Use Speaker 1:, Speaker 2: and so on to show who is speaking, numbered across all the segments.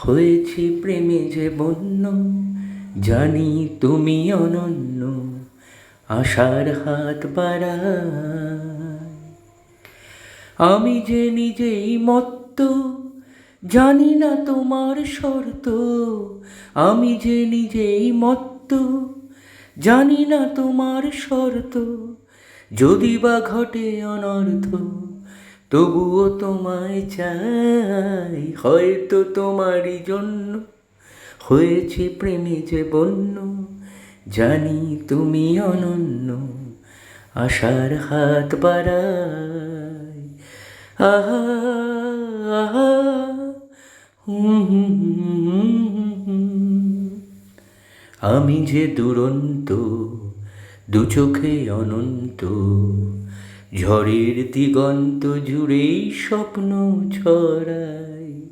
Speaker 1: হয়েছি প্রেমে যে বন্য, জানি তুমি অনন্য, আশার হাত বাড়ায়। আমি যে নিজেই মত্ত, জানি না তোমার শর্ত। আমি যে নিজেই মত্ত, জানি না তোমার শর্ত। যদি বা ঘটে অনর্থ তবুও তোমায় চাই, হয়তো তোমারই জন্য হয়েছে প্রেমে যে বন্য, জানি তুমি অনন্য আশার হাত বাড়ায় আহা আহা। আমি যে দুরন্ত, দু চোখে অনন্ত ঝড়ের দিগন্ত জুড়েই স্বপ্ন ছড়াই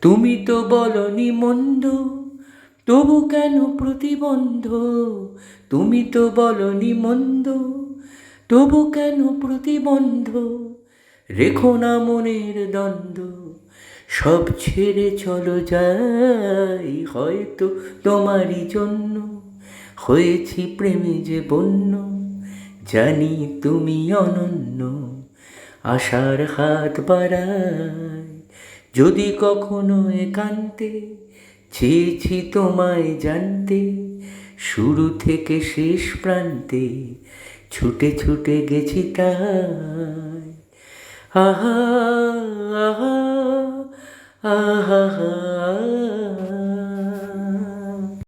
Speaker 1: তুমি তো বলনি মন্দ, তবু কেন প্রতিবন্ধ? তুমি তো বলনি মন্দ, তবু কেন প্রতিবন্ধ? রেখো না মনের দ্বন্দ্ব, সব ছেড়ে চলো যাই। হয়তো তোমারই জন্য হয়েছি প্রেমে যে বন্য। জানি তুমি অনন্য, আশার হাত বাড়ায়। যদি কখনো একান্তে, চেয়েছি তোমায় জানতে, শুরু থেকে শেষ প্রান্তে ছুটে ছুটে গেছি তাই। আহা আহা আহা